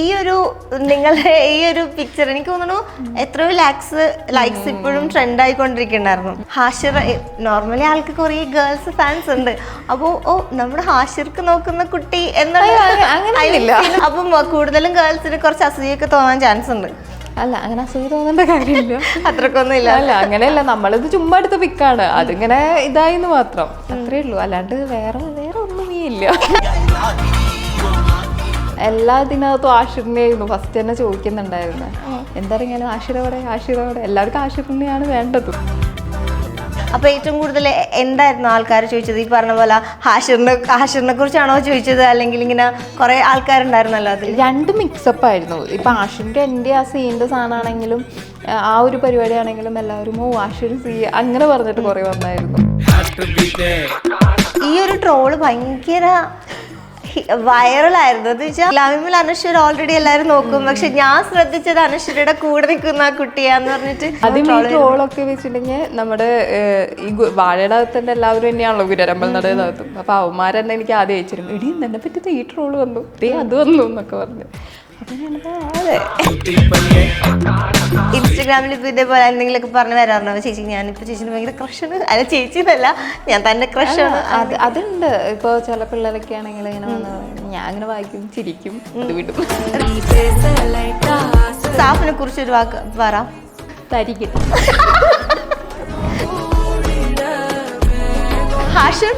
ഈ ഒരു നിങ്ങളുടെ ഈ ഒരു പിക്ചർ എനിക്ക് തോന്നുന്നു എത്രയോ ലാക്സ് ലൈക്സ് ഇപ്പോഴും ട്രെൻഡ് ആയിക്കൊണ്ടിരിക്കുന്നുണ്ടായിരുന്നു. ഹാഷിർ നോർമലി ആൾക്ക് കുറേ ഗേൾസ് ഫാൻസ് ഉണ്ട്. അപ്പോൾ ഓ നമ്മുടെ ഹാഷിർക്ക് നോക്കുന്ന കുട്ടി എന്നുള്ള അപ്പൊ കൂടുതലും ഗേൾസിന് കുറച്ച് അസൂയൊക്കെ തോന്നാൻ ചാൻസ് ഉണ്ട്. അല്ല അങ്ങനെ അസൂയ തോന്നേണ്ട കാര്യമില്ല. അത്രക്കൊന്നും ഇല്ല. അല്ല അങ്ങനെയല്ല. നമ്മളിത് ചുമ്മാ എടുത്ത പിക്കാണ് അതിങ്ങനെ ഇതായിന്ന് മാത്രം. അത്രേ ഉള്ളൂ. അല്ലാണ്ട് വേറെ വേറെ ഒന്നും ഇല്ല. എല്ലാ ഇതിനകത്തും ആഷിറിനെയായിരുന്നു ഫസ്റ്റ് തന്നെ ചോദിക്കുന്നുണ്ടായിരുന്നു. എന്താണെങ്കിലും ആഷിറോടെ ആഷിറോടെ എല്ലാവർക്കും ആഷിറിനെയാണ് വേണ്ടത്. അപ്പൊ ഏറ്റവും കൂടുതൽ എന്തായിരുന്നു ആൾക്കാർ ചോദിച്ചത്? ഈ പറഞ്ഞ പോലെ ഹാഷിറിനെ ഹാഷിറിനെ കുറിച്ചാണോ ചോദിച്ചത്? അല്ലെങ്കിൽ ഇങ്ങനെ കുറെ ആൾക്കാരുണ്ടായിരുന്നല്ലോ അതിൽ രണ്ട് മിക്സപ്പ് ആയിരുന്നു. ഇപ്പൊ ആഷിന്റെ എന്റെ ആ സീന്റെ സാധനമാണെങ്കിലും ആ ഒരു പരിപാടിയാണെങ്കിലും എല്ലാവരും ഓ ആഷിർ സീ അങ്ങനെ പറഞ്ഞിട്ട് കുറെ വന്നായിരുന്നു. ഈ ഒരു ട്രോൾ ഭയങ്കര വൈറലായിരുന്നു എന്ന് വെച്ചാൽ ലവിമിൽ അനശ്വർ ഓൾറെഡി എല്ലാവരും നോക്കും. പക്ഷെ ഞാൻ ശ്രദ്ധിച്ചത് അനശ്വരയുടെ കൂടെ നിൽക്കുന്ന ആ കുട്ടിയാന്ന് പറഞ്ഞിട്ട് ആദ്യം ഈ ട്രോളൊക്കെ വെച്ചിട്ടുണ്ടെങ്കിൽ നമ്മുടെ ഈ വാഴയുടെ അകത്തന്നെ എല്ലാവരും തന്നെയാണല്ലോ ഗുരരമ്പൽ നടയതകത്തും അപ്പൊ അവന്മാരെന്നെ എനിക്ക് ആദ്യം അയച്ചിരുന്നു. എടി നിന്നെ പറ്റി ഈ ട്രോൾ വന്നു. ദേ അത് വന്നു എന്നൊക്കെ പറഞ്ഞു. ഇൻസ്റ്റഗ്രാമിൽ ഇപ്പൊ ഇതേപോലെ എന്തെങ്കിലുമൊക്കെ പറഞ്ഞു വരാറുണ്ടോ ചേച്ചി ഞാനിപ്പോ ചേച്ചിന് ഭയങ്കര ക്രഷാണ്. അല്ല ചേച്ചി എന്നല്ല ഞാൻ തന്നെ ക്രഷാണ്. അത് അതുണ്ട്. ഇപ്പൊ ചില പിള്ളേരൊക്കെ ആണെങ്കിൽ ഇങ്ങനെ വന്ന് പറയും, ഞാൻ അങ്ങനെ വായിക്കും ചിരിക്കും അത് വിടും. സാഫിനെ കുറിച്ച് ഒരു വാക്ക് പറ. തരികിൽ ഹാഷൻ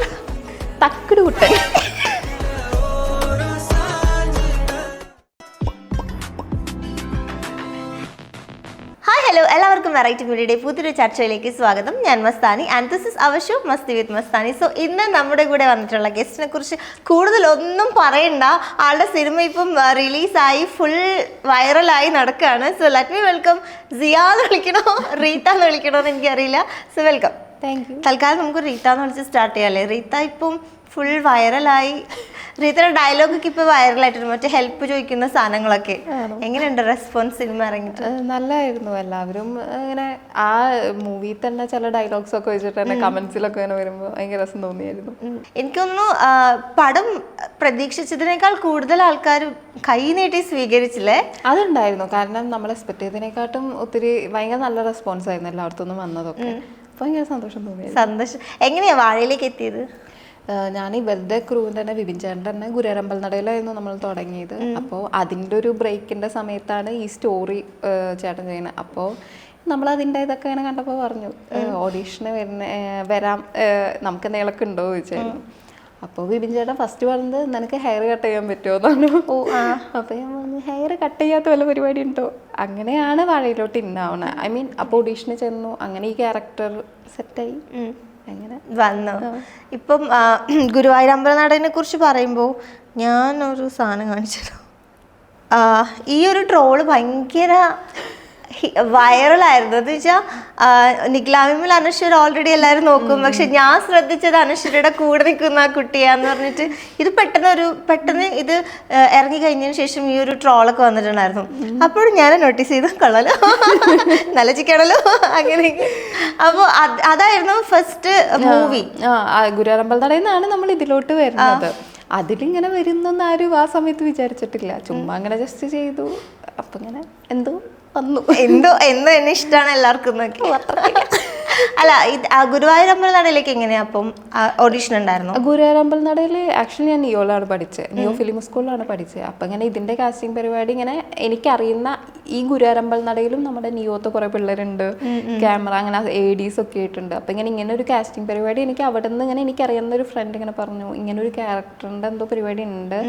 തക്കട് കുട്ടൻ എല്ലാവർക്കും വെറൈറ്റി മീഡിയയുടെ പുതിയൊരു ചർച്ചയിലേക്ക് സ്വാഗതം. ഞാൻ Mastani and this is our show Masti with Mastani. So ഇന്ന് നമ്മുടെ കൂടെ വന്നിട്ടുള്ള ഗസ്റ്റിനെ കുറിച്ച് കൂടുതലൊന്നും പറയണ്ട. ആളുടെ സിനിമ ഇപ്പം റിലീസായി ഫുൾ വൈറലായി നടക്കുകയാണ് so let me welcome Siya എന്ന് വിളിക്കണോ? റീത്ത എന്ന് വിളിക്കണോ എന്ന് എനിക്കറിയില്ല. സോ വെൽക്കം താങ്ക് യു തൽക്കാലം നമുക്ക് റീത്ത എന്ന് വിളിച്ച് സ്റ്റാർട്ട് ചെയ്യാം അല്ലേ? റീത്ത ഇപ്പം ഫുൾ വൈറലായി റീത്തയുടെ ഡയലോഗൊക്കെ ഇപ്പൊ വൈറലായിട്ടുണ്ട് മറ്റേ ഹെൽപ്പ് ചോദിക്കുന്ന സാധനങ്ങളൊക്കെ. എങ്ങനെയുണ്ട് റെസ്പോൺസ് സിനിമ ഇറങ്ങിയിട്ട്? നല്ലായിരുന്നു എല്ലാവരും. ഇങ്ങനെ ആ മൂവി തന്നെ ചില ഡയലോഗ്സ് ഒക്കെ വെച്ചിട്ട് തന്നെ കമന്റ്സിലൊക്കെ ഇങ്ങനെ വരുമ്പോൾ ഭയങ്കര രസം തോന്നിയായിരുന്നു. എനിക്കൊന്നു പടം പ്രതീക്ഷിച്ചതിനേക്കാൾ കൂടുതൽ ആൾക്കാർ കൈ നീട്ടി സ്വീകരിച്ചില്ലേ? അതുണ്ടായിരുന്നു. കാരണം നമ്മൾ എക്സ്പെക്ട് ചെയ്തതിനെക്കാട്ടും ഒത്തിരി ഭയങ്കര നല്ല റെസ്പോൺസ് ആയിരുന്നു എല്ലായിടത്തുനിന്നും വന്നതൊക്കെ. ഭയങ്കര സന്തോഷം തോന്നി സന്തോഷം. എങ്ങനെയാ വാഴയിലേക്ക് എത്തിയത്? ഞാൻ ഇവരുടെ ക്രൂവിന്റെ തന്നെ വിപിൻ ചേട്ടൻ തന്നെ ഗുരുരമ്പൽ നടയിലായിരുന്നു നമ്മൾ തുടങ്ങിയത്. അപ്പോൾ അതിന്റെ ഒരു ബ്രേക്കിന്റെ സമയത്താണ് ഈ സ്റ്റോറി ചേട്ടൻ ചെയ്യുന്നത്. അപ്പോൾ നമ്മൾ അതിന്റെ ഇതൊക്കെ ഇങ്ങനെ കണ്ടപ്പോൾ പറഞ്ഞു ഓഡീഷന് വരുന്ന വരാം നമുക്ക് എന്തെങ്കിലുമൊക്കെ ഉണ്ടോ ചോദിച്ചായിരുന്നു അപ്പോൾ വിപിൻ ചേട്ടൻ ഫസ്റ്റ് പറഞ്ഞത് നിനക്ക് ഹെയർ കട്ട് ചെയ്യാൻ പറ്റുമോ? എന്നാണ്. അപ്പോൾ ഞാൻ പറഞ്ഞു ഹെയർ കട്ട് ചെയ്യാത്ത വല്ല പരിപാടി ഉണ്ടോ? അങ്ങനെയാണ് വാഴയിലോട്ട് ഇന്നാവണേ ഐ മീൻ അപ്പോൾ ഓഡീഷന് ചെന്നു അങ്ങനെ ഈ ക്യാരക്ടർ സെറ്റായി അങ്ങനെ വന്നു. ഇപ്പം ഗുരുവായൂർ അമ്പലനടനെ കുറിച്ച് പറയുമ്പോൾ ഞാനൊരു സാധനം കാണിച്ചല്ലോ. ആ, ഈ ഒരു ട്രോൾ ഭയങ്കര വൈറലായിരുന്നു. എന്ന് വെച്ചാൽ നിഗ്ലാമിമിൽ അനശ്വർ ഓൾറെഡി എല്ലാവരും നോക്കും. പക്ഷെ ഞാൻ ശ്രദ്ധിച്ചത് അനശ്വരയുടെ കൂടെ നിൽക്കുന്ന ആ കുട്ടിയാന്ന് പറഞ്ഞിട്ട് ഇത് പെട്ടെന്ന് ഒരു പെട്ടെന്ന് ഇത് ഇറങ്ങി കഴിഞ്ഞതിന് ശേഷം ഈ ഒരു ട്രോളൊക്കെ വന്നിട്ടുണ്ടായിരുന്നു. അപ്പോഴും ഞാൻ നോട്ടീസ് ചെയ്ത് കൊള്ളാലോ. നല്ല ചിക്കണല്ലോ അങ്ങനെ അപ്പോൾ അതായിരുന്നു ഫസ്റ്റ് മൂവി ഗുരുവാരമ്പൽ നമ്മൾ ഇതിലോട്ട് വരുന്നത്. അതിലിങ്ങനെ വരുന്നൊന്നും ആരും ആ സമയത്ത് വിചാരിച്ചിട്ടില്ല. ചുമ്മാ അങ്ങനെ ജസ്റ്റ് ചെയ്തു. അപ്പൊ ഇങ്ങനെ എന്തോ വന്നു. എന്തോ എന്തോ എന്നെ ഇഷ്ടമാണ് എല്ലാവർക്കും എന്നൊക്കെ അല്ല ഇത് ഗുരുവായൂർ അമ്പലനടയിലേക്ക് എങ്ങനെയാ അപ്പം ഓഡീഷൻ ഉണ്ടായിരുന്നു? ഗുരുവായൂർ നടയിൽ ആക്ച്വലി ഞാൻ നിയോയിലാണ് പഠിച്ചത്. നിയോ ഫിലിം സ്കൂളിലാണ് പഠിച്ചത്. അപ്പം ഇങ്ങനെ ഇതിന്റെ കാസ്റ്റിംഗ് പരിപാടി ഇങ്ങനെ എനിക്കറിയുന്ന ഈ ഗുരുവാരമ്പൽ നടയിലും നമ്മുടെ നിയോത്ത് കുറെ പിള്ളേരുണ്ട്. ക്യാമറ അങ്ങനെ എ ഡീസ് ഒക്കെ ആയിട്ടുണ്ട്. അപ്പൊ ഇങ്ങനെ ഇങ്ങനെ ഒരു കാസ്റ്റിംഗ് പരിപാടി എനിക്ക് അവിടെ നിന്ന് ഇങ്ങനെ എനിക്ക് അറിയുന്ന ഒരു ഫ്രണ്ട് ഇങ്ങനെ പറഞ്ഞു. ഇങ്ങനെ ഒരു ക്യാരക്ടറിന്റെ എന്തോ പരിപാടി ഉണ്ട്.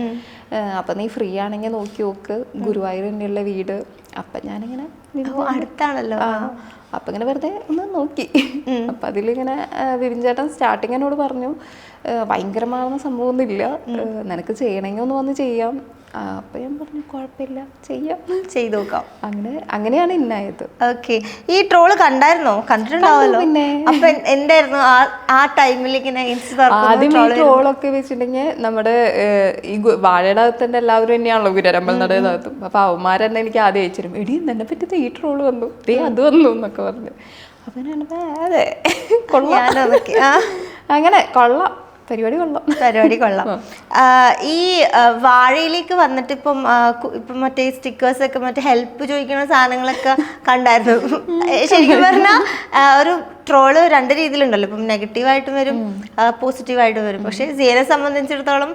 അപ്പൊ നീ ഫ്രീ ആണെങ്കിൽ നോക്കി നോക്ക്. ഗുരുവായൂർ തന്നെയുള്ള വീട്. അപ്പൊ ഞാനിങ്ങനെ അടുത്താണല്ലോ. അപ്പൊ ഇങ്ങനെ വെറുതെ ഒന്ന് നോക്കി. അപ്പൊ അതിലിങ്ങനെ വിപിൻ ചേട്ടൻ സ്റ്റാർട്ടിങ് എന്നോട് പറഞ്ഞു. "ഏ, ഭയങ്കരമാകുന്ന സംഭവമൊന്നുമില്ല. നിനക്ക് ചെയ്യണമെങ്കിൽ ഒന്ന് വന്ന് ചെയ്യാം. അപ്പോൾ അപ്പൊ ഞാൻ പറഞ്ഞു കുഴപ്പമില്ല. ചെയ്യാം. ചെയ്തു നോക്കാം. അങ്ങനെ അങ്ങനെയാണ് ഇന്നായത്. ഓക്കെ. ഈ ട്രോൾ കണ്ടായിരുന്നോ? കണ്ടിട്ടുണ്ടാവല്ലോ. പിന്നെ. അപ്പൊ എന്തായിരുന്നു? ആ ടൈമിലേക്ക് ടൈമിൽ ഇങ്ങനെ ആദ്യം ഈ ട്രോളൊക്കെ വെച്ചിട്ടുണ്ടെങ്കിൽ നമ്മുടെ ഈ വാഴയുടെ അകത്ത് തന്നെ എല്ലാവരും തന്നെയാണല്ലോ ഗുരരമ്പൽ നടയതകത്തും അപ്പൊ അവന്മാരെന്നെ എനിക്ക് ആദ്യം അയച്ചിരും എടി നിന്നെ പറ്റി ഈ ട്രോൾ വന്നു. ദേ അത് വന്നു എന്നൊക്കെ പറഞ്ഞു. അപ്പൊ ഞാൻ അതെ. കൊള്ളാം അങ്ങനെ കൊള്ളാം. പരിപാടി കൊള്ളാം. പരിപാടി കൊള്ളാം. ഈ വാഴയിലേക്ക് വന്നിട്ട് ഇപ്പം ഇപ്പം മറ്റേ സ്റ്റിക്കേഴ്സ് ഒക്കെ മറ്റേ ഹെൽപ്പ് ചോദിക്കുന്ന സാധനങ്ങളൊക്കെ കണ്ടായിരുന്നു. ശരിക്കും പറഞ്ഞാൽ ഒരു ട്രോൾ രണ്ട് രീതിയിലുണ്ടല്ലോ. ഇപ്പം നെഗറ്റീവായിട്ടും വരും പോസിറ്റീവായിട്ടും വരും. പക്ഷെ സീനെ സംബന്ധിച്ചിടത്തോളം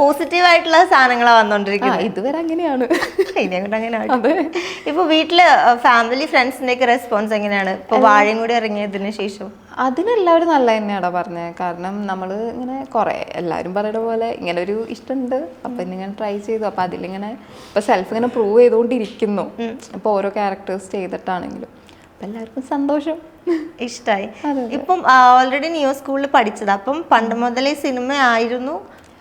പോസിറ്റീവായിട്ടുള്ള സാധനങ്ങളാണ് വന്നുകൊണ്ടിരിക്കുന്നത് ഇതുവരെ അങ്ങനെയാണ്. ഇനി അങ്ങോട്ട് അങ്ങനെ ആവട്ടെ. ഇപ്പൊ വീട്ടിൽ ഫാമിലി ഫ്രണ്ട്സിന്റെ ഒക്കെ റെസ്പോൺസ് എങ്ങനെയാണ്? ഇപ്പൊ വാഴയും കൂടി ഇറങ്ങിയതിന് ശേഷം. അതിനെല്ലാവരും നല്ല തന്നെയാടാ പറഞ്ഞത് കാരണം നമ്മൾ ഇങ്ങനെ കുറേ എല്ലാവരും പറയുന്ന പോലെ ഇങ്ങനെ ഒരു ഇഷ്ടമുണ്ട് അപ്പം ഇങ്ങനെ ട്രൈ ചെയ്തു. അപ്പം അതിലിങ്ങനെ ഇപ്പം സെൽഫ് ഇങ്ങനെ പ്രൂവ് ചെയ്തുകൊണ്ടിരിക്കുന്നു ഇപ്പോൾ ഓരോ ക്യാരക്ടേഴ്സ് ചെയ്തിട്ടാണെങ്കിലും. അപ്പം എല്ലാവർക്കും സന്തോഷം. ഇഷ്ടമായി ഇപ്പം ഓൾറെഡി ന്യൂ സ്കൂളിൽ പഠിച്ചത്. അപ്പം പണ്ട് മുതലേ സിനിമ ആയിരുന്നു.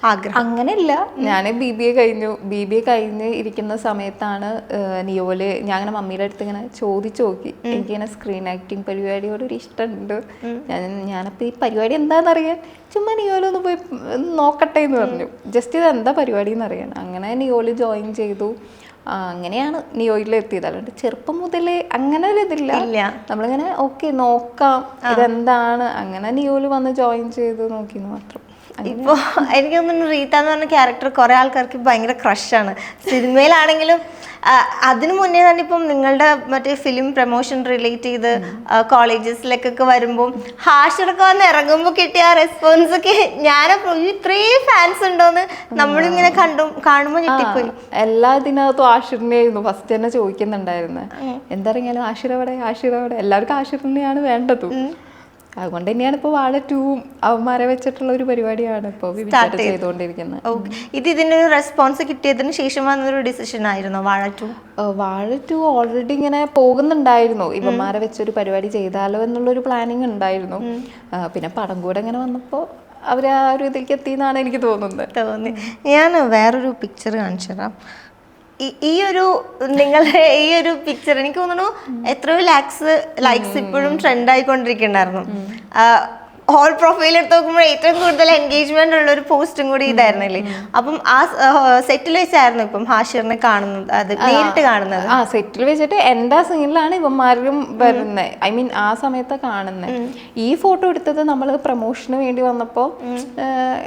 ആഗ്രഹം. അങ്ങനെയല്ല. ഞാൻ ബി ബി എ കഴിഞ്ഞു. ബി ബി എ കഴിഞ്ഞ് ഇരിക്കുന്ന സമയത്താണ് നിയോൽ ഞാൻ അങ്ങനെ മമ്മിയുടെ അടുത്ത് ഇങ്ങനെ ചോദിച്ചു നോക്കി. എനിക്കിങ്ങനെ സ്ക്രീൻ ആക്ടിങ് പരിപാടിയോട് ഒരു ഇഷ്ടമുണ്ട് ഞാൻ ഞാനപ്പോൾ ഈ പരിപാടി എന്താണെന്നറിയാൻ ചുമ്മാ നിയോലൊന്ന് പോയി നോക്കട്ടെ എന്ന് പറഞ്ഞു. ജസ്റ്റ് ഇത് എന്താ പരിപാടി എന്നറിയാൻ അങ്ങനെ നിയോൽ ജോയിൻ ചെയ്തു. അങ്ങനെയാണ് നിയോയിൽ എത്തിയത്. അല്ലാണ്ട് ചെറുപ്പം മുതലേ അങ്ങനെ ഒരു ഇതില്ല. നമ്മളിങ്ങനെ ഓക്കെ നോക്കാം. ഇതെന്താണ്? അങ്ങനെ നിയോൽ വന്ന് ജോയിൻ ചെയ്ത് നോക്കിയെന്ന് മാത്രം. ഇപ്പൊ എനിക്ക് തോന്നുന്നു റീത്ത എന്ന് പറഞ്ഞ ക്യാരക്ടർ കുറേ ആൾക്കാർക്ക് ഭയങ്കര ക്രഷാണ് സിനിമയിലാണെങ്കിലും അതിനു മുന്നേ തന്നെ ഇപ്പം നിങ്ങളുടെ മറ്റേ ഫിലിം പ്രൊമോഷൻ റിലേറ്റ് ചെയ്ത് കോളേജസിലേക്കൊക്കെ വരുമ്പോൾ ഹാഷറൊക്കെ വന്ന് ഇറങ്ങുമ്പോൾ കിട്ടിയ റെസ്പോൺസ് ഒക്കെ ഞാനപ്പോൾ ഇത്രയും ഫാൻസ് ഉണ്ടോന്ന് നമ്മളിങ്ങനെ കണ്ടു കാണുമ്പോൾ ഞെട്ടിപ്പോയി. എല്ലാ ഇതിനകത്തും ആഷിറിനെയായിരുന്നു. ഫസ്റ്റ് തന്നെ ചോദിക്കുന്നുണ്ടായിരുന്നു. എന്തറിയാലും ആഷിർ ആഷിറവിടെ ആഷിർ അവിടെ എല്ലാവർക്കും ആഷിറിനെയാണ് വേണ്ടത്. അതുകൊണ്ട് തന്നെയാണ് ഇപ്പോൾ വാഴ ടൂവും അവന്മാരെ വെച്ചിട്ടുള്ള ഒരു പരിപാടിയാണ് ഇപ്പോൾ ചെയ്തുകൊണ്ടിരിക്കുന്നത്. ഇത് ഇതിന്റെ റെസ്പോൺസ് കിട്ടിയതിന് ശേഷം വന്നൊരു ഡിസിഷൻ ആയിരുന്നു വാഴ ടു വാഴ ടു ഓൾറെഡി ഇങ്ങനെ പോകുന്നുണ്ടായിരുന്നു. ഇവന്മാരെ വെച്ചൊരു പരിപാടി ചെയ്താലോ എന്നുള്ളൊരു പ്ലാനിങ് ഉണ്ടായിരുന്നു. പിന്നെ പടം കൂടെ ഇങ്ങനെ വന്നപ്പോൾ അവർ ആ ഒരു ഇതിലേക്ക് എത്തി എന്നാണ് എനിക്ക് തോന്നുന്നത്. തോന്നി. ഞാൻ വേറൊരു പിക്ചർ കാണിച്ചു തരാം ഈ- ഒരു നിങ്ങളുടെ ഈ ഒരു പിക്ചർ എനിക്ക് തോന്നുന്നു എത്രയോ ലാക്സ് ലൈക്സ് ഇപ്പോഴും ട്രെൻഡ് ആയിക്കൊണ്ടിരിക്കുന്നുണ്ടായിരുന്നു. ഹോൾ പ്രൊഫൈൽ എടുത്ത് നോക്കുമ്പോൾ ഏറ്റവും കൂടുതൽ എൻഗേജ്മെന്റ് ഉള്ള ഒരു പോസ്റ്റും കൂടി ഇതായിരുന്നില്ലേ? അപ്പം ആ സെറ്റിൽ വെച്ചായിരുന്നു ഇപ്പം ഹാഷിറിനെ കാണുന്നത് അത് നേരിട്ട് കാണുന്നത്. ആ സെറ്റിൽ വെച്ചിട്ട് എന്റെ സീനിലാണ് ഇവന്മാരും വരുന്നത് ഐ മീൻ ആ സമയത്ത് കാണുന്നത് ഈ ഫോട്ടോ എടുത്തത് നമ്മൾ പ്രൊമോഷന് വേണ്ടി വന്നപ്പോൾ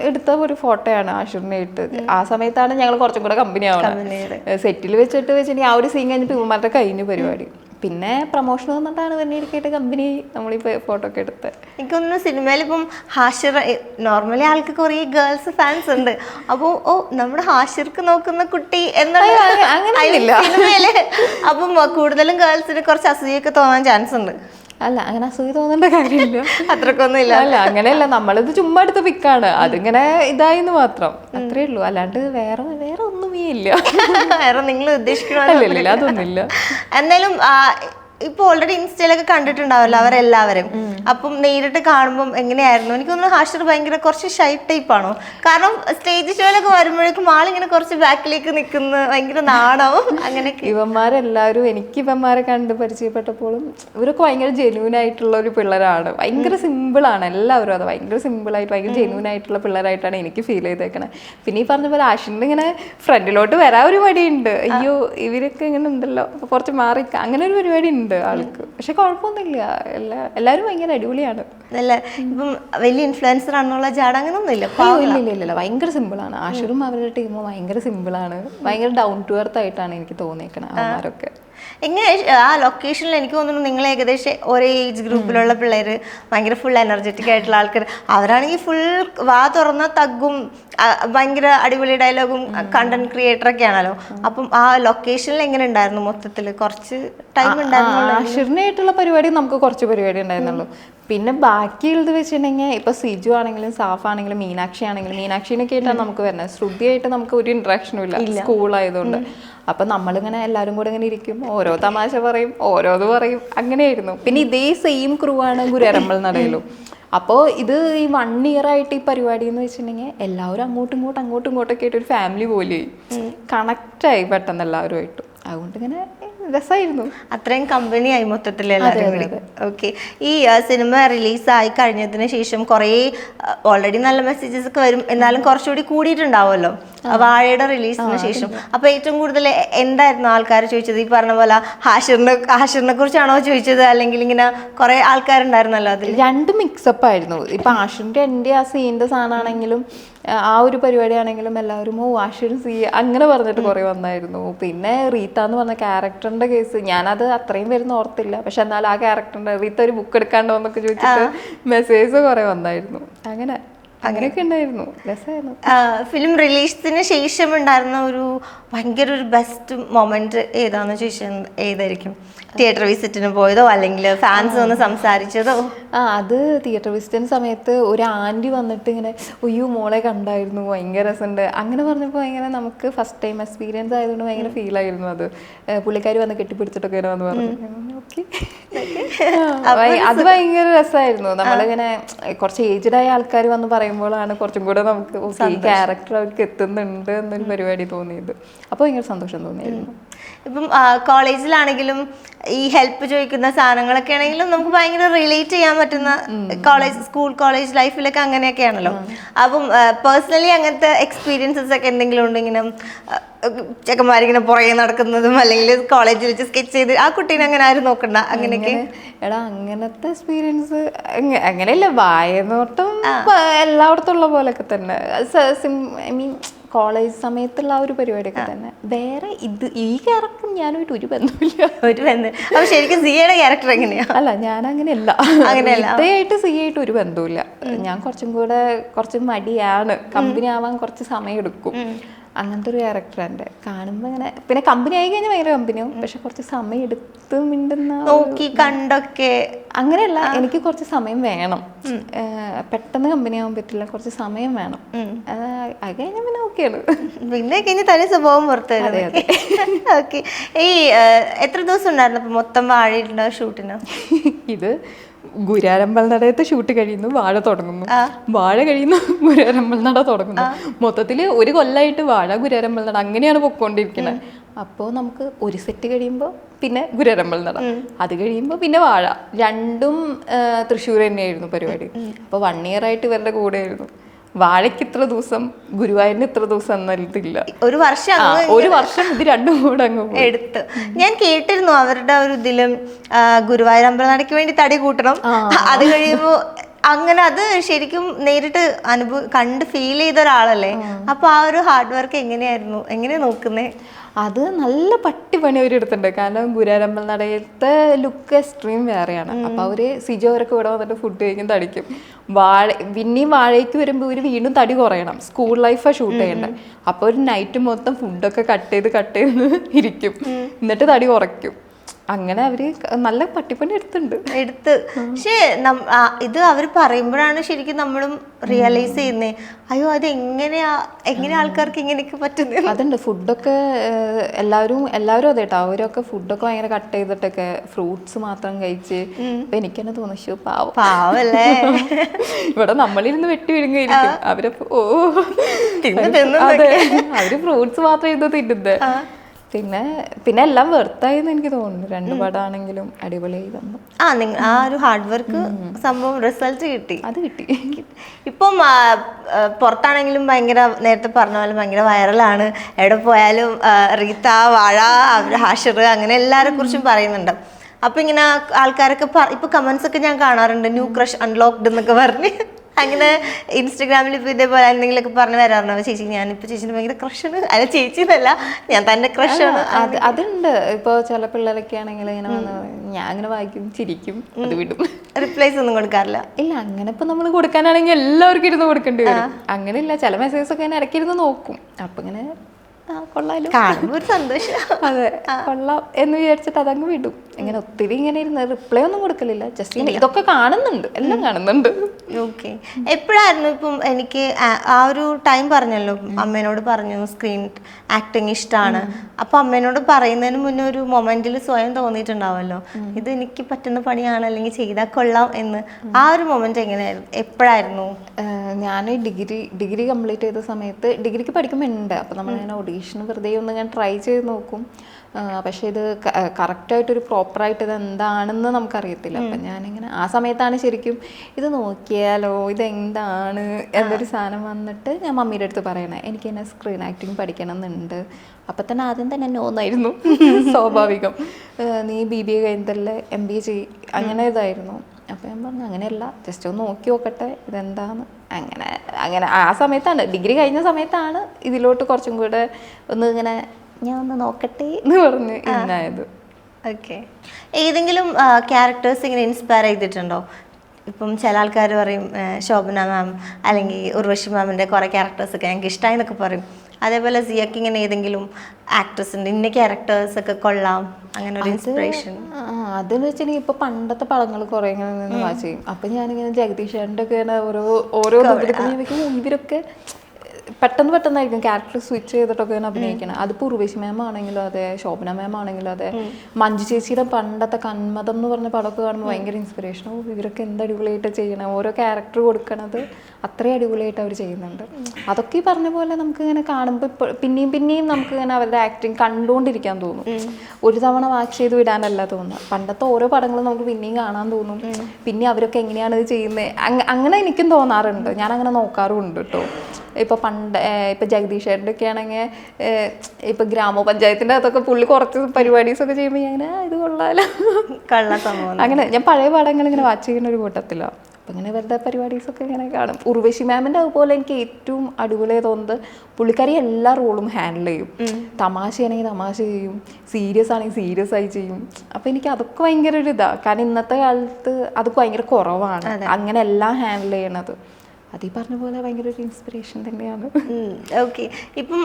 എടുത്ത ഒരു ഫോട്ടോയാണ് ആഷുറിനെ ഇട്ടത്. ആ സമയത്താണ് ഞങ്ങൾ കുറച്ചും കൂടെ കമ്പനി ആവുന്നത് സെറ്റിൽ വെച്ചിട്ട് വെച്ചിട്ടുണ്ടെങ്കിൽ ആ ഒരു സീൻ കഴിഞ്ഞിട്ട് ഇവന്മാരുടെ കഴിഞ്ഞു പരിപാടി. പിന്നെ പ്രൊമോഷൻ വന്നിട്ടാണ് തന്നെ ഇരിക്കട്ടെ കമ്പനി നമ്മളിപ്പോൾ ഫോട്ടോ ഒക്കെ എടുത്തത് എനിക്കൊന്ന് സിനിമയിൽ ഇപ്പം ഹാഷിർ നോർമലി ആൾക്ക് കുറേ ഗേൾസ് ഫാൻസ് ഉണ്ട്. അപ്പോൾ ഓ നമ്മുടെ ഹാഷിർക്ക് നോക്കുന്ന കുട്ടി എന്നുള്ള അങ്ങനെ അപ്പം കൂടുതലും ഗേൾസിന് കുറച്ച് അസൂയൊക്കെ തോന്നാൻ ചാൻസ് ഉണ്ട്. അല്ല അങ്ങനെ അസുഖം തോന്നേണ്ട കാര്യമില്ല. അത്രക്കൊന്നും ഇല്ല അല്ല അങ്ങനെയല്ല. നമ്മളിത് ചുമ്മാ എടുത്ത പിക്കാണ് അതിങ്ങനെ ഇതായിന്ന് മാത്രം. അത്രേ ഉള്ളൂ. അല്ലാണ്ട് വേറെ വേറെ ഒന്നുമേ ഇല്ല. വേറെ നിങ്ങൾ ഉദ്ദേശിക്കണമല്ലോ അതൊന്നുമില്ല. എന്തായാലും ആ, ഇപ്പൊ ഓൾറെഡി ഇൻസ്റ്റയിലൊക്കെ കണ്ടിട്ടുണ്ടാവല്ലോ അവരെല്ലാവരും. അപ്പം നേരിട്ട് കാണുമ്പോൾ എങ്ങനെയായിരുന്നു? എനിക്ക് തോന്നുന്നു ഹാഷർ ഭയങ്കര കുറച്ച് ഷൈ ടൈപ്പ് ആണോ? കാരണം സ്റ്റേജ് ഷോയിലൊക്കെ വരുമ്പോഴേക്കും ആളിങ്ങനെ കുറച്ച് ബാക്കിലേക്ക് നിൽക്കുന്ന ഭയങ്കര നാണവും. അങ്ങനെ ഇവന്മാരെല്ലാവരും എനിക്ക് ഇവന്മാരെ കണ്ട് പരിചയപ്പെട്ടപ്പോഴും ഇവരൊക്കെ ഭയങ്കര ജെന്യൂൻ ആയിട്ടുള്ള ഒരു പിള്ളേരാണ്. ഭയങ്കര സിമ്പിളാണ് എല്ലാവരും അത് ഭയങ്കര സിമ്പിളായിട്ട് ഭയങ്കര ജെന്യൂൻ ആയിട്ടുള്ള പിള്ളേരായിട്ടാണ് എനിക്ക് ഫീൽ ചെയ്തേക്കണേ. പിന്നെ ഈ പറഞ്ഞ പോലെ ആഷിന്റെ ഇങ്ങനെ ഫ്രണ്ടിലോട്ട് വരാൻ ഒരു മടിയുണ്ട് അയ്യോ ഇവരൊക്കെ ഇങ്ങനെ ഉണ്ടല്ലോ. കുറച്ച് മാറി അങ്ങനെ ഒരു പരിപാടി ഉണ്ട്. ആൾക്ക്. പക്ഷെ കുഴപ്പമൊന്നുമില്ല. എല്ലാ എല്ലാവരും ഭയങ്കര അടിപൊളിയാണ്. നല്ല ഇപ്പം വലിയ ഇൻഫ്ലുവൻസർ ആണെന്നുള്ള ജാട അങ്ങനൊന്നും ഇല്ല ഇല്ല ഇല്ല ഇല്ല. ഭയങ്കര സിമ്പിളാണ് ആഷിറും അവരുടെ ടീമും ഭയങ്കര സിമ്പിളാണ് ഭയങ്കര ഡൗൺ ടു എർത്ത് ആയിട്ടാണ് എനിക്ക് തോന്നിയേക്കണത് അവന്മാരൊക്കെ. എങ്ങനെ ആ ലൊക്കേഷനിൽ എനിക്ക് തോന്നുന്നു നിങ്ങൾ ഏകദേശം ഒരേ ഏജ് ഗ്രൂപ്പിലുള്ള പിള്ളേർ ഭയങ്കര ഫുൾ എനർജറ്റിക് ആയിട്ടുള്ള ആൾക്കാർ അവരാണെങ്കിൽ ഫുൾ വാ തുറന്ന തഗ്ഗും ഭയങ്കര അടിപൊളി ഡയലോഗും കണ്ടന്റ് ക്രിയേറ്റർ ഒക്കെ ആണല്ലോ. അപ്പം ആ ലൊക്കേഷനിൽ എങ്ങനെ ഉണ്ടായിരുന്നു മൊത്തത്തിൽ കുറച്ച് ടൈം ഉണ്ടായിരുന്നു? ആയിട്ടുള്ള പരിപാടി നമുക്ക് കുറച്ച് പരിപാടി ഉണ്ടായിരുന്നുള്ളൂ. പിന്നെ ബാക്കിയുള്ളത് വെച്ചിട്ടുണ്ടെങ്കിൽ ഇപ്പൊ സിജു ആണെങ്കിലും സാഫ് ആണെങ്കിലും മീനാക്ഷി ആണെങ്കിലും മീനാക്ഷിനെ ആയിട്ടാണ് നമുക്ക് വരുന്നത്. ശ്രുതിയായിട്ട് നമുക്ക് ഒരു ഇന്ററാക്ഷനും ഇല്ല. സ്കൂളായതുകൊണ്ട് അപ്പൊ നമ്മളിങ്ങനെ എല്ലാവരും കൂടെ ഇങ്ങനെ ഇരിക്കും. ഓരോ തമാശ പറയും ഓരോന്ന് പറയും. അങ്ങനെയായിരുന്നു. പിന്നെ ഇതേ സെയിം ക്രൂ ആണ് ഗുരുരമ്പൽ നടയിലും. അപ്പോൾ ഇത് ഈ വൺ ഇയർ ആയിട്ട് ഈ പരിപാടി എന്ന് വെച്ചിട്ടുണ്ടെങ്കിൽ എല്ലാവരും അങ്ങോട്ടും ഇങ്ങോട്ടും അങ്ങോട്ടും ഇങ്ങോട്ടൊക്കെ ആയിട്ട് ഒരു ഫാമിലി പോലെ കണക്റ്റായി പെട്ടെന്ന് എല്ലാവരുമായിട്ടും. അതുകൊണ്ട് ഇങ്ങനെ രസമായിരുന്നു അത്രയും കമ്പനിയായി മൊത്തത്തിൽ എല്ലാവരും കൂടി ഓക്കെ ഈ സിനിമ റിലീസായി കഴിഞ്ഞതിന് ശേഷം കുറേ ഓൾറെഡി നല്ല മെസ്സേജസ് ഒക്കെ വരും. എന്നാലും കുറച്ചുകൂടി കൂടിയിട്ടുണ്ടാവുമല്ലോ. വാഴയുടെ റിലീസിന് ശേഷം. അപ്പൊ ഏറ്റവും കൂടുതൽ എന്തായിരുന്നു ആൾക്കാർ ചോദിച്ചത്? ഈ പറഞ്ഞ പോലെ ഹാഷിറിനെ ഹാഷിറിനെ കുറിച്ചാണോ ചോദിച്ചത്? അല്ലെങ്കിൽ ഇങ്ങനെ കുറെ ആൾക്കാരുണ്ടായിരുന്നല്ലോ അതിൽ രണ്ട് മിക്സപ്പ് ആയിരുന്നു. ഇപ്പൊ ഹാഷറിന്റെ എന്റെ ആ സീന്റെ സാധനമാണെങ്കിലും ആ ഒരു പരിപാടിയാണെങ്കിലും എല്ലാവരും ഓ ആഷിൻ സി അങ്ങനെ പറഞ്ഞിട്ട് കുറെ വന്നായിരുന്നു. പിന്നെ റീത്ത എന്ന് പറഞ്ഞ ക്യാരക്ടറിന്റെ കേസ്. ഞാനത് അത്രയും വരുന്ന ഓർത്തില്ല. പക്ഷെ എന്നാൽ ആ ക്യാരക്ടറിന്റെ റീത്ത ഒരു ബുക്ക് എടുക്കാണ്ടോ എന്നൊക്കെ ചോദിച്ചിട്ട് മെസ്സേജ് കുറെ വന്നായിരുന്നു. അങ്ങനെ അങ്ങനെയൊക്കെ ഉണ്ടായിരുന്നു. രസമായിരുന്നു ഫിലിം റിലീസിന് ശേഷം ഉണ്ടായിരുന്ന ഒരു ഭയങ്കര ഒരു ബെസ്റ്റ് മൊമെന്റ് ഏതാന്ന് ചോദിച്ചാൽ ഏതായിരിക്കും? തിയേറ്റർ വിസിറ്റിന് പോയതോ അല്ലെങ്കിൽ ഫാൻസ് വന്ന് സംസാരിച്ചതോ? ആ അത് തിയേറ്റർ വിസിറ്റിന് സമയത്ത് ഒരു ആന്റി വന്നിട്ട് ഇങ്ങനെ ഒയ്യോ മോളെ കണ്ടായിരുന്നു ഭയങ്കര രസമുണ്ട്. അങ്ങനെ പറഞ്ഞപ്പോൾ ഭയങ്കര നമുക്ക് ഫസ്റ്റ് ടൈം എക്സ്പീരിയൻസ് ആയതുകൊണ്ട് ഭയങ്കര ഫീൽ ആയിരുന്നു അത്. പുള്ളിക്കാർ വന്ന് കെട്ടിപ്പിടിച്ചിട്ടൊക്കെ ഇങ്ങനെ വന്ന് പറഞ്ഞു. ഓക്കെ. അത് ഭയങ്കര രസമായിരുന്നു നമ്മളിങ്ങനെ കുറച്ച് ഏജ്ഡ് ആയ ആൾക്കാർ വന്ന് പറയുമ്പോഴാണ് കുറച്ചും കൂടെ നമുക്ക് ഈ ക്യാരക്ടർ അവർക്ക് എത്തുന്നുണ്ട് എന്നൊരു പരിപാടി തോന്നിയത്. അപ്പോൾ ഭയങ്കര സന്തോഷം തോന്നിയായിരുന്നു. ഇപ്പം കോളേജിലാണെങ്കിലും ഈ ഹെൽപ്പ് ചോദിക്കുന്ന സാധനങ്ങളൊക്കെ ആണെങ്കിലും നമുക്ക് ഭയങ്കര റിലേറ്റ് ചെയ്യാൻ പറ്റുന്ന കോളേജ് സ്കൂൾ കോളേജ് ലൈഫിലൊക്കെ അങ്ങനെയൊക്കെ ആണല്ലോ അപ്പം പേഴ്സണലി അങ്ങനത്തെ എക്സ്പീരിയൻസസ് ഒക്കെ എന്തെങ്കിലും ഉണ്ട് ഇങ്ങനെ ചെക്കന്മാരിങ്ങനെ പുറകെ നടക്കുന്നതും അല്ലെങ്കിൽ കോളേജിൽ വെച്ച് സ്കെച്ച് ചെയ്ത് ആ കുട്ടീനെ അങ്ങനെ ആരും നോക്കണ്ട അങ്ങനെയൊക്കെ? എടാ അങ്ങനത്തെ എക്സ്പീരിയൻസ് അങ്ങനെയല്ല വായനോട്ടം പ- എല്ലായിടത്തും ഉള്ള പോലൊക്കെ തന്നെ. ഐ മീൻ കോളേജ് സമയത്തുള്ള ആ ഒരു പരിപാടിയൊക്കെ തന്നെ. വേറെ ഇത് ഈ ക്യാരക്ടറും ഞാനുമായിട്ട് ഒരു ബന്ധമില്ല ഒരു ബന്ധം. അപ്പൊ ശരിക്കും സിയയുടെ ക്യാരക്ടർ എങ്ങനെയാ? അല്ല ഞാൻ അങ്ങനെയല്ല. അങ്ങനെയല്ല. ഇതേയായിട്ട് സി ആയിട്ട് ഒരു ബന്ധവുമില്ല. ഞാൻ കുറച്ചും കൂടെ കുറച്ച് മടിയാണ്. കമ്പനി ആവാൻ കുറച്ച് സമയം എടുക്കും അങ്ങനത്തെ ഒരു ക്യാരക്ടറാണ് കാണുമ്പോൾ ഇങ്ങനെ പിന്നെ കമ്പനി ആയി കഴിഞ്ഞാൽ ഭയങ്കര കമ്പനിയാവും പക്ഷെ കുറച്ച് സമയം എടുത്ത് മിണ്ടുന്ന നോക്കി കണ്ടൊക്കെ. അങ്ങനെയല്ല എനിക്ക് കുറച്ച് സമയം വേണം. പെട്ടെന്ന് കമ്പനി ആവാൻ പറ്റില്ല. കുറച്ച് സമയം വേണം. അത് കഴിഞ്ഞാൽ പിന്നെ ഓക്കെയാണ് പിന്നെ കഴിഞ്ഞ് തന്നെ സ്വഭാവം പുറത്തു ഓക്കെ ഈ എത്ര ദിവസം ഉണ്ടായിരുന്നു? മൊത്തം വാഴയിട്ടുണ്ടോ ഷൂട്ടിന്? ഇത് ഗുരാരമ്പൽ നടയത്തെ ഷൂട്ട് കഴിയുന്നു വാഴ തുടങ്ങുന്നു. വാഴ കഴിയുന്നു ഗുരാരമ്പൽ നട തുടങ്ങുന്നു. മൊത്തത്തിൽ ഒരു കൊല്ലായിട്ട് വാഴ ഗുരാരമ്പൽ നട അങ്ങനെയാണ് പൊക്കോണ്ടിരിക്കുന്നത് അപ്പോൾ നമുക്ക് ഒരു സെറ്റ് കഴിയുമ്പോൾ പിന്നെ ഗുരാരമ്പൽ നട. അത് കഴിയുമ്പോൾ പിന്നെ വാഴ. രണ്ടും തൃശ്ശൂർ തന്നെയായിരുന്നു പരിപാടി. അപ്പോൾ വൺ ഇയർ ആയിട്ട് ഇവരുടെ കൂടെയായിരുന്നു. വാഴയ്ക്ക് ഇത്ര ദിവസം ഗുരുവായൂരിന് ഇത്ര ദിവസം എന്നതില്ല ഒരു വർഷം ഒരു വർഷം ഇത് രണ്ടും കൂടെ അങ്ങ് എടുത്ത്. ഞാൻ കേട്ടിരുന്നു അവരുടെ ഒരു ഇതിലും ഗുരുവായൂർ അമ്പലനടയ്ക്ക് വേണ്ടി തടി കൂട്ടണം. അത് കഴിയുമ്പോ അങ്ങനെ അത് ശരിക്കും നേരിട്ട് അനുഭവ കണ്ട് ഫീൽ ചെയ്ത ഒരാളല്ലേ? അപ്പൊ ആ ഒരു ഹാർഡ് വർക്ക് എങ്ങനെയായിരുന്നു? എങ്ങനെയാ നോക്കുന്നേ? അത് നല്ല പട്ടി പണി അവർ എടുത്തിട്ടുണ്ട്. കാരണം ഗുരാരമ്പൽ നടയത്തെ ലുക്ക് എക്സ്ട്രീം വേറെയാണ്. അപ്പൊ അവർ സിജോരൊക്കെ ഇവിടെ വന്നിട്ട് ഫുഡ് കഴിക്കും തടിക്കും. വാഴ പിന്നെയും വാഴയ്ക്ക് വരുമ്പോൾ ഇവർ വീണ്ടും തടി കുറയണം. സ്കൂൾ ലൈഫാ ഷൂട്ട് ചെയ്യേണ്ടത് അപ്പൊ ഒരു നൈറ്റ് മൊത്തം ഫുഡൊക്കെ കട്ട് ചെയ്ത് കട്ട് ചെയ്ത് ഇരിക്കും. എന്നിട്ട് തടി കുറയ്ക്കും. അങ്ങനെ അവർ നല്ല പട്ടിപ്പണി എടുത്തുണ്ട് എടുത്ത്. പക്ഷേ ഇത് അവർ പറയുമ്പോഴാണ് ശരിക്കും നമ്മളും റിയലൈസ് ചെയ്യുന്നേ. അയ്യോ അത് എങ്ങനെയാ എങ്ങനെ ആൾക്കാർക്ക് ഇങ്ങനെയൊക്കെ പറ്റുന്നത് അതുണ്ട്. ഫുഡൊക്കെ എല്ലാവരും എല്ലാവരും അതെ കേട്ടോ അവരൊക്കെ ഫുഡൊക്കെ ഭയങ്കര കട്ട് ചെയ്തിട്ടൊക്കെ ഫ്രൂട്ട്സ് മാത്രം കഴിച്ച് ഇപ്പൊ എനിക്ക് തന്നെ "ശ്ശോ, പാവം. പാവല്ലേ? ഇവിടെ നമ്മളിരുന്ന് വെട്ടി വിഴുങ്ങിയിരിക്കും അവരെ ഓ. അവർ ഫ്രൂട്ട്സ് മാത്രം ഇത് തിന്നുന്നത്. പിന്നെ പിന്നെ എല്ലാം വെറുത്തായെന്ന് എനിക്ക് തോന്നുന്നു. രണ്ട് പടാണെങ്കിലും അടിപൊളിയായി തന്നു ആ നിങ്ങൾ ആ ഒരു ഹാർഡ് വർക്ക് സംഭവം റിസൾട്ട് കിട്ടി. അത് കിട്ടി. ഇപ്പം പുറത്താണെങ്കിലും ഭയങ്കര നേരത്തെ പറഞ്ഞ പോലെ ഭയങ്കര വൈറലാണ് എവിടെ പോയാലും റീത്ത വാഴ ഹാഷർ അങ്ങനെ എല്ലാരെ കുറിച്ചും പറയുന്നുണ്ട്. അപ്പൊ ഇങ്ങനെ ആൾക്കാരൊക്കെ ഇപ്പൊ കമന്റ്സ് ഒക്കെ ഞാൻ കാണാറുണ്ട്. ന്യൂ ക്രഷ് അൺലോക്ക്ഡ് എന്നൊക്കെ പറഞ്ഞ്. അങ്ങനെ ഇൻസ്റ്റഗ്രാമിൽ ഇപ്പൊ ഇതേപോലെ എന്തെങ്കിലുമൊക്കെ പറഞ്ഞു വരാറുണ്ടോ? ചേച്ചി ഞാനിപ്പോ ചേച്ചിന് ഭയങ്കര ക്രഷാണ് അല്ല ചേച്ചി എന്നല്ല ഞാൻ തന്നെ ക്രഷാണ് അത് അതുണ്ട്. ഇപ്പൊ ചില പിള്ളേരൊക്കെ ആണെങ്കിൽ ഇങ്ങനെ വന്ന് ഞാൻ അങ്ങനെ വായിക്കും ചിരിക്കും അത് വിടും. റിപ്ലൈസ് ഒന്നും കൊടുക്കാറില്ല? ഇല്ല അങ്ങനെ ഇപ്പൊ നമ്മൾ കൊടുക്കാനാണെങ്കിൽ എല്ലാവർക്കും ഇരുന്ന് കൊടുക്കേണ്ടി വരും. അങ്ങനെയില്ല ചില മെസ്സേജസ് ഒക്കെ ഇങ്ങനെ ഇടയ്ക്കിരുന്ന് നോക്കും. അപ്പൊ ഇങ്ങനെ ആ കൊള്ളാലോ. കാണുമ്പോ ഒരു സന്തോഷം. അതെ കൊള്ളാം എന്ന് വിചാരിച്ചിട്ട് അതങ്ങ് വിടും. ഇങ്ങനെ ഒത്തിരി ഇങ്ങനെ ഇരുന്ന് റിപ്ലൈ ഒന്നും കൊടുക്കലില്ല. ജസ്റ്റ് ഇങ്ങനെ ഇതൊക്കെ കാണുന്നുണ്ട് എല്ലാം കാണുന്നുണ്ട്. ഓക്കെ എപ്പോഴായിരുന്നു ഇപ്പം എനിക്ക് ആ- ഒരു ടൈം പറഞ്ഞല്ലോ അമ്മേനോട് പറഞ്ഞു സ്ക്രീൻ ആക്ടിങ് ഇഷ്ടമാണ് അപ്പൊ അമ്മേനോട് പറയുന്നതിന് മുന്നേ ഒരു മൊമെന്റിൽ സ്വയം തോന്നിയിട്ടുണ്ടാവല്ലോ. ഇത് എനിക്ക് പറ്റുന്ന പണിയാണ് അല്ലെങ്കിൽ ചെയ്താൽ കൊള്ളാം എന്ന്. ആ ഒരു മൊമെന്റ് എങ്ങനെയായിരുന്നു? എപ്പോഴായിരുന്നു? ഞാൻ ഡിഗ്രി ഡിഗ്രി കംപ്ലീറ്റ് ചെയ്ത സമയത്ത് ഡിഗ്രിക്ക് പഠിക്കുമ്പോൾ ഉണ്ട്. അപ്പോൾ നമ്മളിങ്ങനെ ഓഡീഷന് വെറുതെ ഒന്ന് ഞാൻ ട്രൈ ചെയ്ത് നോക്കും. പക്ഷേ ഇത് കറക്റ്റായിട്ടൊരു പ്രോപ്പറായിട്ട് ഇത് എന്താണെന്ന് നമുക്കറിയത്തില്ല. അപ്പം ഞാനിങ്ങനെ ആ സമയത്താണ് ശരിക്കും ഇത് നോക്കിയാലോ ഇതെന്താണ് എന്നൊരു സാധനം വന്നിട്ട് ഞാൻ മമ്മിയുടെ അടുത്ത് പറയണേ എനിക്ക് എന്നെ സ്ക്രീൻ ആക്ടിങ് പഠിക്കണം എന്നുണ്ട് അപ്പം തന്നെ ആദ്യം തന്നെ നോന്നായിരുന്നു സ്വാഭാവികം. നീ ബി ബി എ കഴിഞ്ഞതല്ലേ എം ബി എ ചെയ് അങ്ങനെ ഇതായിരുന്നു. അപ്പോൾ ഞാൻ പറഞ്ഞു അങ്ങനെയല്ല ജസ്റ്റ് ഒന്ന് നോക്കി നോക്കട്ടെ ഇതെന്താന്ന്. അങ്ങനെ അങ്ങനെ ആ സമയത്താണ് ഡിഗ്രി കഴിഞ്ഞ സമയത്താണ് ഇതിലോട്ട് കുറച്ചും കൂടെ ഒന്ന് ഇങ്ങനെ ഞാൻ ഒന്ന് നോക്കട്ടെ. എന്ന് പറഞ്ഞ് ഇന്നായത്. ഓക്കെ ഏതെങ്കിലും ക്യാരക്ടേഴ്സ് ഇങ്ങനെ ഇൻസ്പയർ ചെയ്തിട്ടുണ്ടോ? ഇപ്പം ചില ആൾക്കാർ പറയും ശോഭന മാം അല്ലെങ്കിൽ ഉർവശി മാമിന്റെ കുറേ ക്യാരക്ടേഴ്സൊക്കെ ഞങ്ങൾക്ക് ഇഷ്ടമായി എന്നൊക്കെ പറയും. അതേപോലെ സിയക്ക് ഇങ്ങനെ ഏതെങ്കിലും ആക്ട്രസ് ഉണ്ട് ഇന്ന ക്യാരക്ടേഴ്സ് ഒക്കെ കൊള്ളാം അങ്ങനെ ഒരു ഇൻസ്പിറേഷൻ ആ, അതെന്ന് വെച്ചിട്ടുണ്ടെങ്കിൽ ഇപ്പൊ പണ്ടത്തെ പടങ്ങൾ കുറെ ഇങ്ങനെ നിന്ന് വാച്ച് ചെയ്യും. അപ്പൊ ഞാനിങ്ങനെ ജഗദീഷ് ചേട്ടന്റെ ഒക്കെ ഓരോ ഓരോ ഇവരൊക്കെ പെട്ടെന്ന് പെട്ടെന്നായിരിക്കും ക്യാരക്ടർ സ്വിച്ച് ചെയ്തിട്ടൊക്കെ ഞാൻ അഭിനയിക്കണം. അതിപ്പോൾ ഉർവേശി മാം ആണെങ്കിലും അതെ ശോഭന മാം ആണെങ്കിലും അതെ. മഞ്ജു ചേച്ചിയുടെ പണ്ടത്തെ കന്മതം എന്ന് പറഞ്ഞ പടമൊക്കെ കാണുമ്പോൾ ഭയങ്കര ഇൻസ്പിറേഷൻ ഓ ഇവരൊക്കെ എന്ത് അടിപൊളിയായിട്ട് ചെയ്യണം. ഓരോ ക്യാരക്ടർ കൊടുക്കണത് അത്രയും അടിപൊളിയായിട്ട് അവർ ചെയ്യുന്നുണ്ട്. അതൊക്കെ ഈ പറഞ്ഞ പോലെ നമുക്ക് ഇങ്ങനെ കാണുമ്പോൾ ഇപ്പോൾ പിന്നെയും പിന്നെയും നമുക്ക് ഇങ്ങനെ അവരുടെ ആക്ടിങ് കണ്ടുകൊണ്ടിരിക്കാൻ തോന്നും. ഒരു തവണ വാച്ച് ചെയ്ത് വിടാനല്ല തോന്നുക. പണ്ടത്തെ ഓരോ പടങ്ങളും നമുക്ക് പിന്നെയും കാണാൻ തോന്നും. പിന്നെ അവരൊക്കെ എങ്ങനെയാണ് ഇത് ചെയ്യുന്നത് അങ്ങനെ എനിക്കും തോന്നാറുണ്ട്. ഞാൻ അങ്ങനെ നോക്കാറുമുണ്ട് കേട്ടോ ഇപ്പോൾ പണ്ട് ഇപ്പം ജഗദീഷ് ചേട്ടന്റെ ഒക്കെ ആണെങ്കിൽ ഇപ്പം ഗ്രാമപഞ്ചായത്തിന്റെ അകത്തൊക്കെ പുള്ളി കുറച്ച് പരിപാടീസൊക്കെ ചെയ്യുമ്പോൾ ഞാൻ ഇങ്ങനെ, ഇത് കൊള്ളാലോ. കള്ള സംഭവം. അങ്ങനെ ഞാൻ പഴയ പടങ്ങൾ ഇങ്ങനെ വാച്ച് ചെയ്യുന്ന ഒരു കൂട്ടത്തിലാണ് അപ്പം ഇങ്ങനെ വെറുതെ പരിപാടീസൊക്കെ ഇങ്ങനെ കാണും. ഉർവശി മാമിന്റെ അതുപോലെ എനിക്ക് ഏറ്റവും അടിപൊളിയായി തോന്നുന്നത് പുള്ളിക്കാരി എല്ലാ റോളും ഹാൻഡിൽ ചെയ്യും. തമാശയാണെങ്കിൽ തമാശ ചെയ്യും. സീരിയസ് ആണെങ്കിൽ സീരിയസ് ആയി ചെയ്യും. അപ്പം എനിക്ക് അതൊക്കെ ഭയങ്കര ഒരു ഇതാണ് കാരണം ഇന്നത്തെ കാലത്ത് അതൊക്കെ ഭയങ്കര കുറവാണ്. അങ്ങനെ എല്ലാം ഹാൻഡിൽ ചെയ്യണത്. അത് ഈ പറഞ്ഞ പോലെ ഭയങ്കര ഒരു ഇൻസ്പിറേഷൻ തന്നെയാണ്. ഓക്കെ ഇപ്പം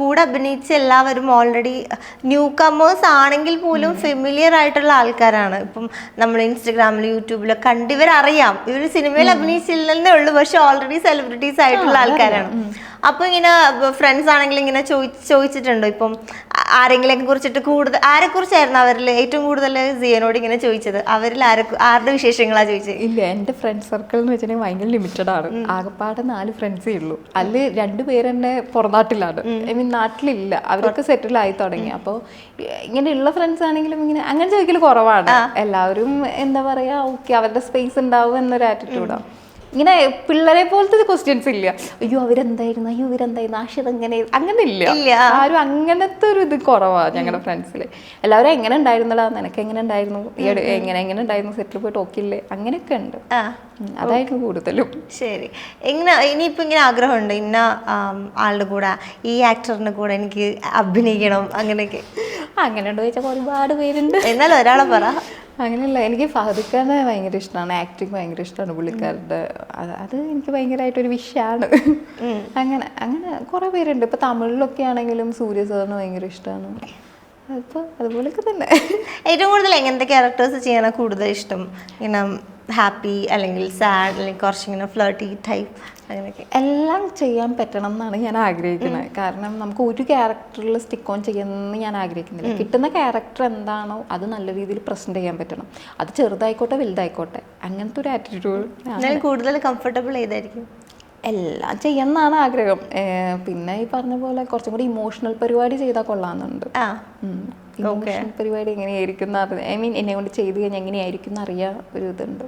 കൂടെ അഭിനയിച്ച എല്ലാവരും ഓൾറെഡി ന്യൂ കമേഴ്സ് ആണെങ്കിൽ പോലും ഫെമിലിയർ ആയിട്ടുള്ള ആൾക്കാരാണ്. ഇപ്പം നമ്മൾ ഇൻസ്റ്റഗ്രാമിൽ യൂട്യൂബിലോ കണ്ടിവരറിയാം ഇവർ സിനിമയിൽ അഭിനയിച്ചില്ലെന്നേ ഉള്ളൂ. പക്ഷെ ഓൾറെഡി സെലിബ്രിറ്റീസ് ആയിട്ടുള്ള ആൾക്കാരാണ്. അപ്പൊ ഇങ്ങനെ ഫ്രണ്ട്സ് ആണെങ്കിലും ഇങ്ങനെ ചോദി ചോദിച്ചിട്ടുണ്ടോ ഇപ്പം ആരെങ്കിലും കുറിച്ചിട്ട് കൂടുതൽ ആരെ കുറിച്ചായിരുന്നു അവരിൽ ഏറ്റവും കൂടുതൽ സിയനോട് ഇങ്ങനെ ചോദിച്ചത്? അവരിൽ ആരെ ആരുടെ വിശേഷങ്ങളാ ചോദിച്ചത്? ഇല്ല എന്റെ ഫ്രണ്ട് സർക്കിൾ എന്ന് വെച്ചിട്ടുണ്ടെങ്കിൽ ഭയങ്കര ലിമിറ്റഡ് ആണ്. ആകെപ്പാടെ നാല് ഫ്രണ്ട്സേ ഉള്ളൂ. അതിൽ രണ്ടുപേര് തന്നെ പുറനാട്ടിലാണ്. ഐ മീൻ നാട്ടിലില്ല. അവരൊക്കെ സെറ്റിൽ ആയി തുടങ്ങി. അപ്പോൾ ഇങ്ങനെയുള്ള ഫ്രണ്ട്സ് ആണെങ്കിലും ഇങ്ങനെ അങ്ങനെ ചോദിക്കൽ കുറവാണ്. എല്ലാവരും എന്താ പറയാ ഓക്കെ അവരുടെ സ്പേസ് ഉണ്ടാവും എന്നൊരു ആറ്റിറ്റ്യൂഡാണ് ഇങ്ങനെ പിള്ളേരെ പോലത്തെ ക്വസ്റ്റ്യൻസ് ഇല്ല. അയ്യോ അവരെന്തായിരുന്നു? അയ്യോ ഇവരെന്തായിരുന്നു? ആഷിത് എങ്ങനെ അങ്ങനെ ഇല്ല. ആരും അങ്ങനത്തെ ഒരു ഇത് കുറവാണ് ഞങ്ങളുടെ ഫ്രണ്ട്സിൽ എല്ലാവരും എങ്ങനെ ഉണ്ടായിരുന്നടാ? നിനക്ക് എങ്ങനെ ഉണ്ടായിരുന്നു? എങ്ങനെ എങ്ങനെ ഉണ്ടായിരുന്നു? സെറ്റിൽ പോയിട്ട് ഓക്കില്ലേ അങ്ങനെയൊക്കെ ഉണ്ട്. അതായിരുന്നു കൂടുതലും. ശരി. ഇങ്ങനെ ഇനിയിപ്പോൾ ഇങ്ങനെ ആഗ്രഹമുണ്ട്. ഇന്ന ആളുടെ കൂടെ ഈ ആക്ടറിന്റെ കൂടെ എനിക്ക് അഭിനയിക്കണം അങ്ങനെയൊക്കെ. അങ്ങനെ ഉണ്ടോ ചോദിച്ചാൽ ഒരുപാട് പേരുണ്ട്. എന്നാലും ഒരാളെ പറ. അങ്ങനെയല്ല. എനിക്ക് ഫഹദ് ഖാനെ ഭയങ്കര ഇഷ്ടമാണ് ആക്ടിങ് ഭയങ്കര ഇഷ്ടമാണ് പുള്ളിക്കാരുടെ അത് എനിക്ക് ഭയങ്കരമായിട്ടൊരു വിഷയമാണ് അങ്ങനെ അങ്ങനെ കുറേ പേരുണ്ട്. ഇപ്പൊ തമിഴിലൊക്കെ ആണെങ്കിലും സൂര്യ സാറിന് ഭയങ്കര ഇഷ്ടമാണ് അതിപ്പോൾ അതുപോലെയൊക്കെ തന്നെ. ഏറ്റവും കൂടുതൽ എങ്ങനത്തെ ക്യാരക്ടേഴ്സ് ചെയ്യാനാണ് കൂടുതൽ ഇഷ്ടം? ഇങ്ങനെ ഹാപ്പി അല്ലെങ്കിൽ സാഡ് അല്ലെങ്കിൽ കുറച്ചിങ്ങനെ ഫ്ലേർട്ടി ടൈപ്പ് അങ്ങനെയൊക്കെ. എല്ലാം ചെയ്യാൻ പറ്റണം എന്നാണ് ഞാൻ ആഗ്രഹിക്കുന്നത്. കാരണം നമുക്ക് ഒരു ക്യാരക്ടറിൽ സ്റ്റിക്ക് ഓൺ ചെയ്യുമെന്ന് ഞാൻ ആഗ്രഹിക്കുന്നില്ല. കിട്ടുന്ന ക്യാരക്ടർ എന്താണോ അത് നല്ല രീതിയിൽ പ്രസന്റ് ചെയ്യാൻ പറ്റണം. അത് ചെറുതായിക്കോട്ടെ വലുതായിക്കോട്ടെ അങ്ങനത്തെ ഒരു ആറ്റിറ്റ്യൂഡ് ഞാൻ കൂടുതൽ കംഫർട്ടബിൾ ഏതായിരിക്കും? എല്ലാം ചെയ്യുന്നതാണ് ആഗ്രഹം. പിന്നെ ഈ പറഞ്ഞ പോലെ കുറച്ചും കൂടി ഇമോഷണൽ പരിപാടി ചെയ്താൽ കൊള്ളാമെന്നുണ്ട്. ആ ഇമോഷണൽ പരിപാടി എങ്ങനെയായിരിക്കും ഐ മീൻ എന്നെ കൊണ്ട് ചെയ്ത് കഴിഞ്ഞാൽ എങ്ങനെയായിരിക്കും എന്നറിയാൻ ഒരു ഇതുണ്ട്.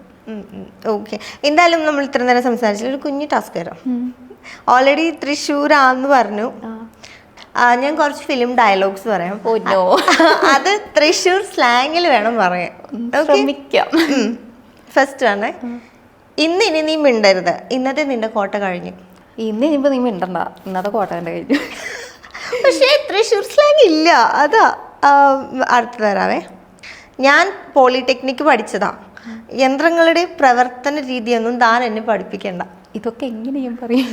ഓക്കെ എന്തായാലും നമ്മൾ ഇത്ര നേരം സംസാരിച്ചത് ഒരു കുഞ്ഞു ടാസ്ക് തരാം. ഓൾറെഡി തൃശ്ശൂരാന്ന് പറഞ്ഞു. ഞാൻ കുറച്ച് ഫിലിം ഡയലോഗ്സ് പറയാം. ഓ അത് തൃശ്ശൂർ സ്ലാങ്ങിൽ വേണം പറയാൻ. ശ്രമിക്കാം. ഫസ്റ്റ് ആണ് ഇന്ന് ഇനി നീ മിണ്ടരുത്. ഇന്നത്തെ നിന്റെ കോട്ട കഴിഞ്ഞു. ഇന്ന് ഇനിയിപ്പോൾ നീ മിണ്ടണ്ട. ഇന്നത്തെ കോട്ട കഴിഞ്ഞു. പക്ഷേ തൃശ്ശൂർ സ്ലാങ് ഇല്ല. അതാ. അടുത്ത തരാവേ. ഞാൻ പോളിടെക്നിക്ക് പഠിച്ചതാ. യന്ത്രങ്ങളുടെ പ്രവർത്തന രീതിയൊന്നും താൻ എന്നെ പഠിപ്പിക്കണ്ട. ഇതൊക്കെ എങ്ങനെയും പറയും?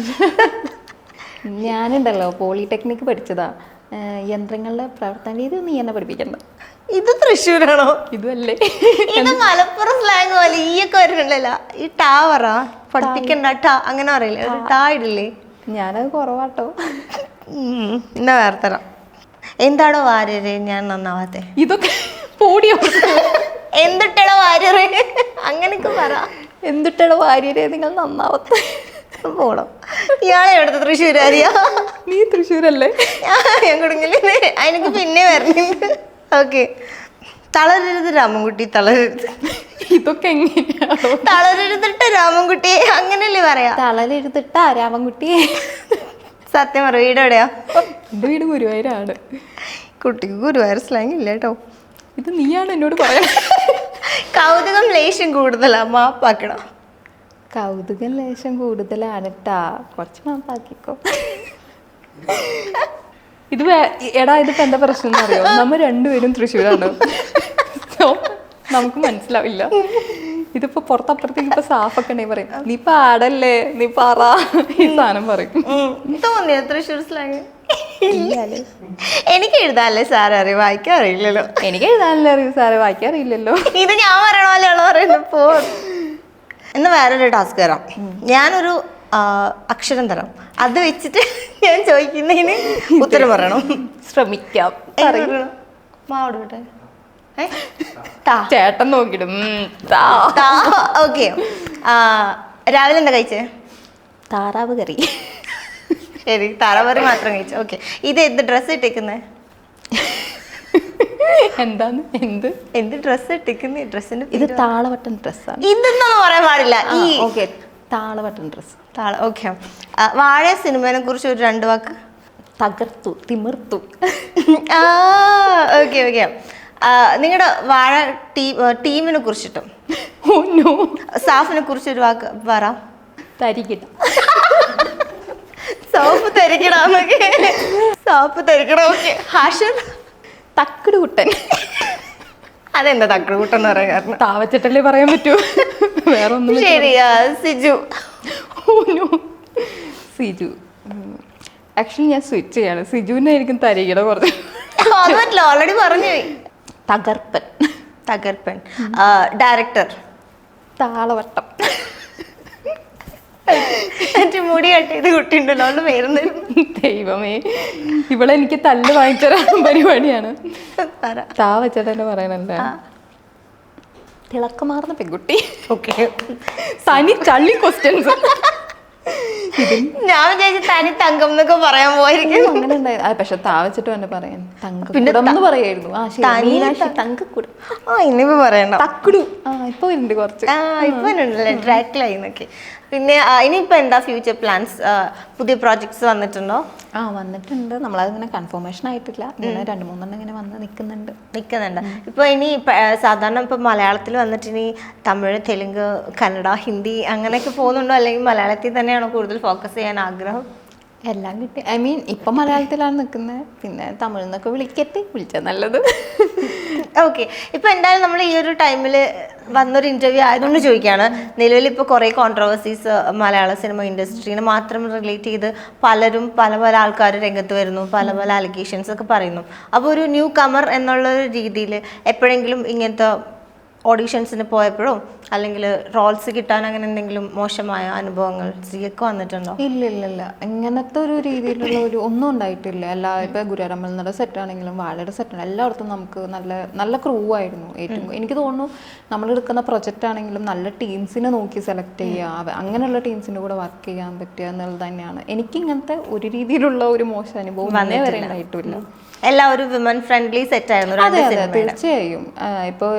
ഞാനുണ്ടല്ലോ പോളിടെക്നിക് പഠിച്ചതാ. യന്ത്രങ്ങളുടെ പ്രവർത്തന രീതി നീ എന്നെ പഠിപ്പിക്കണ്ട. ഇത് തൃശ്ശൂരാണോ? ഇതല്ലേ ഇത് മലപ്പുറം സ്ലാങ് പോലെ ഈ ഒക്കെ വരുന്നുണ്ടല്ല. ഈ ടാ പറ. പഠിപ്പിക്കണ്ട ടാ. അങ്ങനെ പറയില്ലേ? ടാ. ഇടില്ലേ? ഞാനത് കുറവാട്ടോ. എന്നാ വേറെ എന്താണോ വാര്യര്? ഞാൻ നന്നാവാത്തെ. ഇതൊക്കെ പോടിയോ? എന്തിട്ടടോ വാര്യറ് അങ്ങനെയൊക്കെ പറ. എന്തിട്ടടോ വാര്യരെ? നിങ്ങൾ നന്നാവത്തെ. പോണം. ഇയാളെ എടുത്ത തൃശ്ശൂരാരിയാ? നീ തൃശ്ശൂരല്ലേ? ഞാൻ കൊടുങ്ങില്ല അതിനൊക്കെ പിന്നെ വരണുണ്ട്. ഓക്കെ. തളരരുത് രാമൻകുട്ടി തളരരുത്. ഇതൊക്കെ എങ്ങനെയാണോ? രാമൻകുട്ടിയെ രാമൻകുട്ടി അങ്ങനെയല്ലേ പറയാ. തളരരുതിട്ട രാമൻകുട്ടിയെ? സത്യം പറ വീട് എവിടെയാ? എന്റെ വീട് ഗുരുവായൂരാണ്. കുട്ടിക്ക് ഗുരുവായൂർ സ്ലാങ് ഇല്ല കേട്ടോ. ഇത് നീയാണ് എന്നോട് പറയാൻ. കൗതുകം ലേശം കൂടുതലാ മാപ്പാക്കണം കൗതുകം ലേശം കൂടുതലാണ് കേട്ടാ കുറച്ച് മാപ്പാക്കിക്കോ ഇത് എടാ ഇതിപ്പോ എന്താ പ്രശ്നം എന്ന് അറിയോ? നമ്മ രണ്ടുപേരും തൃശ്ശൂരാണ്. നമുക്ക് മനസ്സിലാവില്ല. ഇതിപ്പോ പുറത്തപ്പുറത്തേക്ക് ഇപ്പൊ സാഫൊക്കെ ഉണ്ടെങ്കിൽ പറയും നീ ഇപ്പൊ ആടല്ലേ നീ പറ ഈ സാധനം പറയും. തോന്നിയോ? തൃശ്ശൂർ സ്ലാങ് എനിക്ക് എഴുതാനല്ലേ സാർ അറിയാം വായിക്കാൻ അറിയില്ലല്ലോ. എനിക്ക് എഴുതാനല്ലേ അറിയൂ സാറേ വായിക്കാൻ അറിയില്ലല്ലോ. ഇത് ഞാൻ പറയണ പോലെയാണോ പറയുന്നത് പോ. എന്നാ വേറൊരു ടാസ്ക് തരാം. ഞാനൊരു അക്ഷരം തരാം. അത് വെച്ചിട്ട് ഞാൻ ചോദിക്കുന്നതിന് ഉത്തരം പറയണം. ശ്രമിക്കാം. ഏത് ചേട്ടൻ നോക്കിടും താ. താ. ഓക്കെ. രാവിലെ എന്താ കഴിച്ചേ? താറാവ് കറി. ശരി താറാവ് കറി മാത്രം കഴിച്ചു. ഓക്കെ. ഇത് എന്ത് ഡ്രസ്സ് ഇട്ടേക്കുന്നേ എന്താന്ന്? എന്ത്? എന്ത് ഡ്രസ്സ് ഇട്ടിക്കുന്നേ ഡ്രസ്സിന്റെ ഇത് താളവട്ടൻ ഡ്രസ്സാണ് ഇതെന്നൊന്നും പറയാൻ പാടില്ല. ഈ ഓക്കെ. താളവട്ടൻ ഡ്രസ്സ് താള ഓക്കെ. വാഴ സിനിമേനെ കുറിച്ച് ഒരു രണ്ട് വാക്ക്? തകർത്തു തിമിർത്തു. ആ ഓക്കെ ഓക്കെ. നിങ്ങളുടെ വാഴ ടീം ടീമിനെ കുറിച്ചിട്ടും. സാഫിനെ കുറിച്ച് ഒരു വാക്ക് പറ. തരികിട. സോപ്പ് തരിക്കണമെന്നൊക്കെ സോപ്പ് തരിക്കണം ഓക്കെ ഹാഷൻ തക്കട് കുട്ടൻ അതെന്താ തക്കടുകൂട്ടം എന്ന് പറയാൻ കാരണം? താവച്ചിട്ടല്ലേ പറയാൻ പറ്റൂ. വേറെ ഒന്നും ശരി സിജു. സിജു. ആക്ച്വലി ഞാൻ സ്വിച്ച് ചെയ്യാണ്. സിജുവിനായിരിക്കും തരികിട കുറച്ച്. ഓൾറെഡി പറഞ്ഞു. തകർപ്പൻ. തകർപ്പൻ. ഡയറക്ടർ താളവട്ടം. എന്റെ മുടി കട്ട് ചെയ്ത് കുട്ടിയുണ്ടല്ലോ അവളുടെ പേരുന്ന് ദൈവമേ. ഇവിടെ എനിക്ക് തല്ല് വാങ്ങിത്തരാൻ പരിപാടിയാണ്. താ വെച്ചതന്നെ പറയണല്ലേ തിളക്കമാർന്ന പെൺകുട്ടി. ഓക്കെ തനി ചള്ളി ക്വസ്റ്റ്യൻസ് ഞാൻ വിചാരിച്ചു തനി തങ്കം എന്നൊക്കെ പറയാൻ പോയിരിക്കും അങ്ങനെ ഉണ്ടായിരുന്നു പക്ഷെ താവച്ചിട്ട് തന്നെ പറയാൻ തങ്കക്കുടം പറയായിരുന്നു. ആ ശരി തങ്കക്കുടം. ആ ഇനിയിപ്പോ പറയണ്ട തക്കുടു. ആ ഇപ്പൊ ഉണ്ട് കുറച്ച്. ആ ഇപ്പൊ ഉണ്ടല്ലേ? പിന്നെ ഇനിയിപ്പോ എന്താ ഫ്യൂച്ചർ പ്ലാൻസ് പുതിയ പ്രോജക്ട്സ് വന്നിട്ടുണ്ടോ? ആ വന്നിട്ടുണ്ട്. നമ്മളതിങ്ങനെ കൺഫർമേഷൻ ആയിട്ടില്ല. ഇങ്ങനെ രണ്ട് മൂന്നെണ്ണം ഇങ്ങനെ വന്ന് നിൽക്കുന്നുണ്ട് നിൽക്കുന്നുണ്ട് ഇപ്പൊ ഇനി സാധാരണ ഇപ്പൊ മലയാളത്തിൽ വന്നിട്ട് ഇനി തമിഴ് തെലുങ്ക് കന്നഡ ഹിന്ദി അങ്ങനെയൊക്കെ പോകുന്നുണ്ടോ? അല്ലെങ്കിൽ മലയാളത്തിൽ തന്നെയാണോ കൂടുതൽ ഫോക്കസ് ചെയ്യാൻ ആഗ്രഹം? എല്ലാം കിട്ടി. ഐ മീൻ ഇപ്പം മലയാളത്തിലാണ് നിൽക്കുന്നത്. പിന്നെ തമിഴിൽ നിന്നൊക്കെ വിളിക്കട്ടെ വിളിച്ചാൽ നല്ലത്. ഓക്കെ ഇപ്പൊ എന്തായാലും നമ്മൾ ഈ ഒരു ടൈമിൽ വന്നൊരു ഇന്റർവ്യൂ ആയതുകൊണ്ട് ചോദിക്കുകയാണ്. നിലവിൽ ഇപ്പോൾ കുറേ കോൺട്രവേഴ്സീസ് മലയാള സിനിമ ഇൻഡസ്ട്രീനെ മാത്രം റിലേറ്റ് ചെയ്ത് പലരും പല പല ആൾക്കാർ രംഗത്ത് വരുന്നു പല പല അലിഗേഷൻസ് ഒക്കെ പറയുന്നു. അപ്പോൾ ഒരു ന്യൂ കമർ എന്നുള്ള ഒരു രീതിയിൽ എപ്പോഴെങ്കിലും ഇങ്ങനത്തെ ഓഡീഷൻസിന് പോയപ്പോഴോ അല്ലെങ്കിൽ റോൾസ് കിട്ടാൻ അങ്ങനെ എന്തെങ്കിലും മോശമായ അനുഭവങ്ങൾ സ്ത്രീയൊക്കെ വന്നിട്ടുണ്ടോ? ഇല്ല ഇല്ല ഇല്ല ഇങ്ങനത്തെ ഒരു രീതിയിലുള്ള ഒരു ഒന്നും ഉണ്ടായിട്ടില്ല. എല്ലാ ഇപ്പം ഗുരുവാരമ്പലയുടെ സെറ്റ് ആണെങ്കിലും വാഴയുടെ സെറ്റ് ആണ് എല്ലായിടത്തും നമുക്ക് നല്ല നല്ല ക്രൂ ആയിരുന്നു ഏറ്റവും. എനിക്ക് തോന്നുന്നു നമ്മൾ എടുക്കുന്ന പ്രൊജക്റ്റ് ആണെങ്കിലും നല്ല ടീംസിനെ നോക്കി സെലക്ട് ചെയ്യുക. അങ്ങനെയുള്ള ടീംസിന്റെ കൂടെ വർക്ക് ചെയ്യാൻ പറ്റുക എന്നുള്ളത് തന്നെയാണ്. എനിക്കിങ്ങനത്തെ ഒരു രീതിയിലുള്ള ഒരു മോശം അനുഭവം വന്നേ വരെ ഉണ്ടായിട്ടില്ല. എല്ലാവരും വിമൻ ഫ്രണ്ട്ലി സെറ്റ് ആയിരുന്നു അതെ അതെ തീർച്ചയായും. ഇപ്പോൾ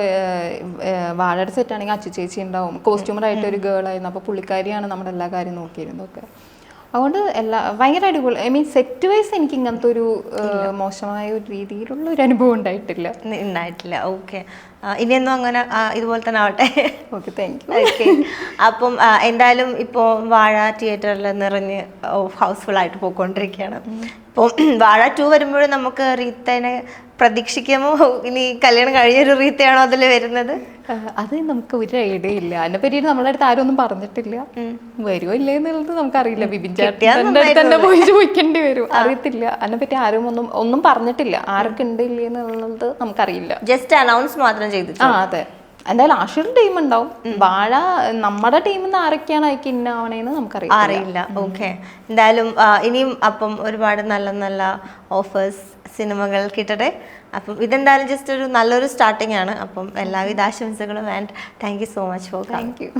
വാഴയുടെ സെറ്റ് ആണെങ്കിൽ അച്ചു ചേച്ചി ഉണ്ടാവും. കോസ്റ്റ്യൂമറായിട്ട് ഒരു ഗേൾ ആയിരുന്നു. അപ്പോൾ പുള്ളിക്കാരിയാണ് നമ്മുടെ എല്ലാ കാര്യം നോക്കിയിരുന്നതൊക്കെ അതുകൊണ്ട് എല്ലാ ഭയങ്കര അടിപൊളി. ഐ മീൻ സെറ്റ് വൈസ് എനിക്ക് ഇങ്ങനത്തെ ഒരു മോശമായ ഒരു രീതിയിലുള്ള ഒരു അനുഭവം ഉണ്ടായിട്ടില്ല. ഉണ്ടായിട്ടില്ല ഓക്കെ ഇനിയൊന്നും അങ്ങനെ ഇതുപോലെ തന്നെ ആവട്ടെ. ഓക്കെ താങ്ക് യു ഓക്കെ അപ്പം എന്തായാലും ഇപ്പോൾ വാഴ തിയേറ്ററിൽ നിറഞ്ഞ് ഹൗസ്ഫുൾ ആയിട്ട് പോയിക്കൊണ്ടിരിക്കുകയാണ്. അപ്പോൾ വാഴ ടു വരുമ്പോഴും നമുക്ക് റീത്തേനെ പ്രതീക്ഷിക്കാമോ? ഇനി കല്യാണം കഴിഞ്ഞൊരു റീത്തയാണോ അതിൽ വരുന്നത്? അത് നമുക്ക് ഒരു ഐഡിയ ഇല്ല. അതിനെ പറ്റിയിട്ട് നമ്മളെ അടുത്ത് ആരും ഒന്നും പറഞ്ഞിട്ടില്ല. വരുമോ ഇല്ലേ എന്നുള്ളത് നമുക്കറിയില്ല. ബിബിൻ ചേട്ടന്റെ തന്നെ പോയി ചോദിക്കേണ്ടി വരും. അറിയത്തില്ല. അതിനെ പറ്റി ആരും ഒന്നും ഒന്നും പറഞ്ഞിട്ടില്ല. ആരൊക്കെ ഉണ്ട് ഇല്ലേ എന്നുള്ളത് നമുക്കറിയില്ല. ജസ്റ്റ് അനൗൺസ് മാത്രം ചെയ്തു ആ അതെ. എന്തായാലും ആഷുർ ടീം ഉണ്ടാവും. വാഴ നമ്മുടെ ടീമിൽ നിന്ന് ആരൊക്കെയാണ് അയക്ക് ഇന്നാവണേന്ന് നമുക്കറിയാം അറിയില്ല. ഓക്കെ എന്തായാലും ഇനിയും അപ്പം ഒരുപാട് നല്ല നല്ല ഓഫേഴ്സ് സിനിമകൾ കിട്ടട്ടെ. അപ്പം ഇതെന്തായാലും ജസ്റ്റ് ഒരു നല്ലൊരു സ്റ്റാർട്ടിംഗ് ആണ്. അപ്പം എല്ലാവിധ ആശംസകളും and thank you so much for thank you